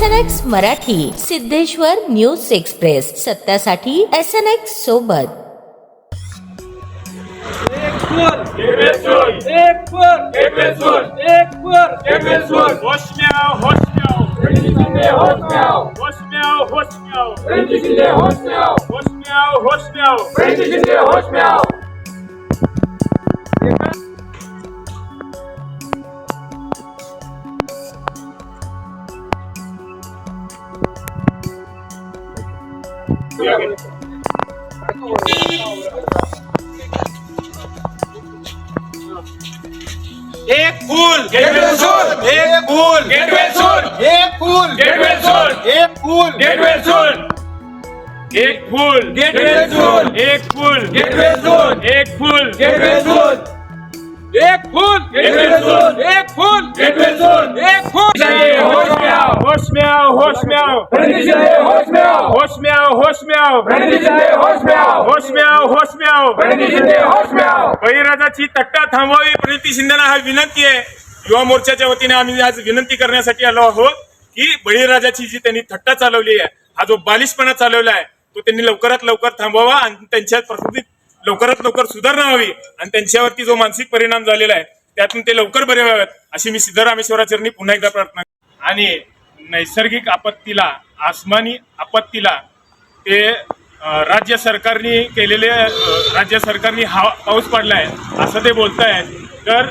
S N X Marathi, Siddheshwar news express. सत्यासाठी S N X सोबत. एक फोर Defensor! एक फोर Defensor! एक फोर Defensor! Hoşmev, hoşmev! रणजितसिंहे होसम्याव Hoşmev, hoşmev! रणजितसिंहे होसम्याव Hoşmev, hoşmev! रणजितसिंहे होसम्याव एक फूल Defensor! एक फूल Defensor! एक फूल Defensor! एक फूल! एक फूल एक फूल होशम्याव होशम्याव होशम्याव रणजितसिंहे होसम्याव होशम्याव होशम्याव रणजितसिंहे होसम्याव होशम्याव होशम्याव रणजितसिंहे होसम्याव बळीराजाची तट्टा थांबवावी प्रणिती शिंदेना हा विनंती आहे. युवा मोर्चाच्या वतीने आम्ही आज विनंती करण्यासाठी आलो आहोत की बळीराजाची जी त्यांनी थट्टा चालवली आहे हा जो बालिशपणा चालवला आहे तो त्यांनी लवकरात लवकर थांबवावा आणि त्यांच्या प्रकृतीत लवकरात लवकर सुधारणा व्हावी आणि त्यांच्यावरती जो मानसिक परिणाम झालेला आहे त्यातून ते लवकर बरे व्हावेत अशी मी सिद्धरामेश्वराचरणी पुन्हा एकदा प्रार्थना आणि नैसर्गिक आपत्तीला आसमानी आपत्तीला ते राज्य सरकारने केलेले राज्य सरकारने हा पाऊस पडला आहे असं ते बोलत आहेत तर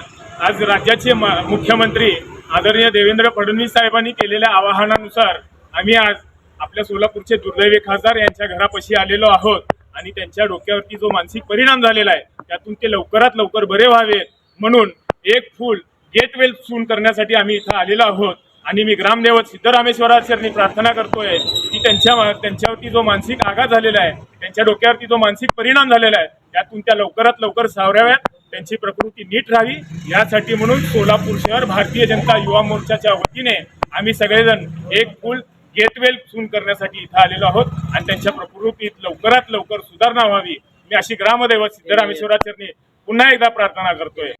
आज राज्याचे म- मुख्यमंत्री आदरणीय देवेंद्र फडणवीस साहेबांनी केलेल्या आवाहनानुसार आम्ही आज आपल्या सोलापूरचे दुर्दैवी खासदार यांच्या घरापाशी आलेलो आहोत आणि त्यांच्या डोक्यावरती जो मानसिक परिणाम झालेला आहे त्यातून ते लवकरात लवकर बरे व्हावे म्हणून एक फूल गेट वेल सून करण्यासाठी आम्ही इथं आलेलो आहोत. आणि मी ग्रामदेवत सिद्धरामेश्वराचरणी प्रार्थना करतोय की त्यांच्या त्यांच्यावरती जो मानसिक आघात झालेला आहे त्यांच्या डोक्यावरती जो मानसिक परिणाम झालेला आहे त्यातून त्या लवकरात लवकर सावराव्यात त्यांची प्रकृती नीट राहावी. यासाठी म्हणून सोलापूर शहर भारतीय जनता युवा मोर्चाच्या वतीने आम्ही सगळेजण एक पूल गेटवेल सून करण्यासाठी इथं आलेलो आहोत आणि त्यांच्या प्रकृतीत लवकरात लवकर सुधारणा व्हावी. मी अशी ग्रामदैवत सिद्धरामेश्वराचरणी पुन्हा एकदा प्रार्थना करतोय.